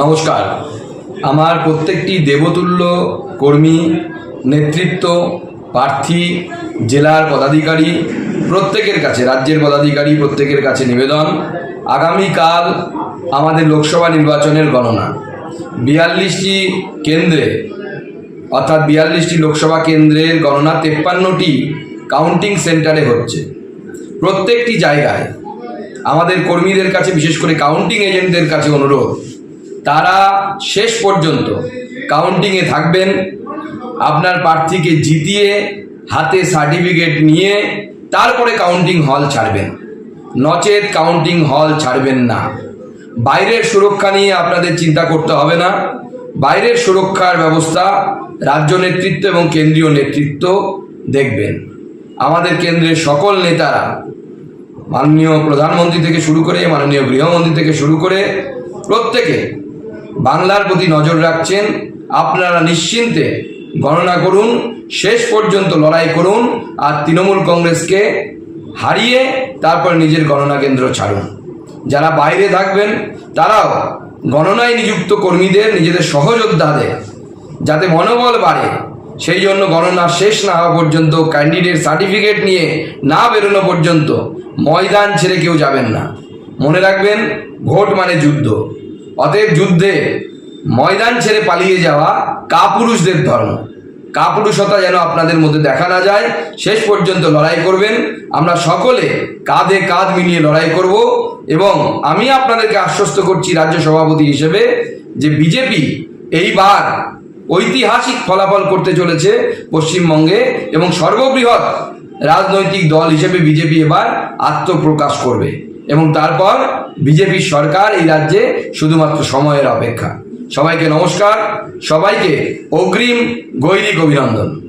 নমস্কার। আমার প্রত্যেকটি দেবতুল্য কর্মী, নেতৃত্ব, প্রার্থী, জেলার পদাধিকারী, প্রত্যেকের কাছে, রাজ্যের পদাধিকারী, প্রত্যেকের কাছে নিবেদন। আগামীকাল আমাদের লোকসভা নির্বাচনের গণনা। বিয়াল্লিশটি কেন্দ্রে, অর্থাৎ বিয়াল্লিশটি লোকসভা কেন্দ্রের গণনা তেপ্পান্নটি কাউন্টিং সেন্টারে হচ্ছে। প্রত্যেকটি জায়গায় আমাদের কর্মীদের কাছে, বিশেষ করে কাউন্টিং এজেন্টদের কাছে অনুরোধ তারা শেষ পর্যন্ত কাউন্টিংয়ে থাকবেন। আপনার প্রার্থীকে জিতিয়ে হাতে সার্টিফিকেট নিয়ে তারপরে কাউন্টিং হল ছাড়বেন। নচেত কাউন্টিং হল ছাড়বেন না। বাইরের সুরক্ষা নিয়ে আপনাদের চিন্তা করতে হবে না। বাইরের সুরক্ষার ব্যবস্থা রাজ্য নেতৃত্ব এবং কেন্দ্রীয় নেতৃত্ব দেখবেন। আমাদের কেন্দ্রের সকল নেতারা মাননীয় প্রধানমন্ত্রী থেকে শুরু করে, মাননীয় গৃহমন্ত্রী থেকে শুরু করে প্রত্যেকে বাংলার প্রতি নজর রাখছেন, আপনারা নিশ্চিন্তে গণনা করুন, শেষ পর্যন্ত লড়াই করুন, আর তৃণমূল কংগ্রেসকে হারিয়ে তারপর নিজের গণনা কেন্দ্র ছাড়ুন। যারা বাইরে থাকবেন, তারাও গণনায় নিযুক্ত কর্মীদের, নিজেদের সহযোদ্ধাদের, যাতে মনোবল বাড়ে, সেই জন্য গণনা শেষ না হওয়া পর্যন্ত ক্যান্ডিডেট সার্টিফিকেট নিয়ে না বেরোনো পর্যন্ত ময়দান ছেড়ে কেউ যাবেন না। মনে রাখবেন, ভোট মানে যুদ্ধ। অতএব যুদ্ধে ময়দান ছেড়ে পালিয়ে যাওয়া কাপুরুষদের ধর্ম। কাপুরুষতা যেন আপনাদের মধ্যে দেখা না যায়, শেষ পর্যন্ত লড়াই করবেন। আমরা সকলে কাঁধে কাঁধ মিলিয়ে লড়াই করব এবং আমি আপনাদেরকে আশ্বস্ত করছি রাজ্য সভাপতি হিসেবে যে বিজেপি এইবার ঐতিহাসিক ফলাফল করতে চলেছে পশ্চিমবঙ্গে এবং সর্ববৃহৎ রাজনৈতিক দল হিসেবে বিজেপি এবার আত্মপ্রকাশ করবে। এবং তারপর বিজেপির সরকার এই রাজ্যে শুধুমাত্র সময়ের অপেক্ষা। সবাইকে নমস্কার, সবাইকে অগ্রিম গৈরিক অভিনন্দন।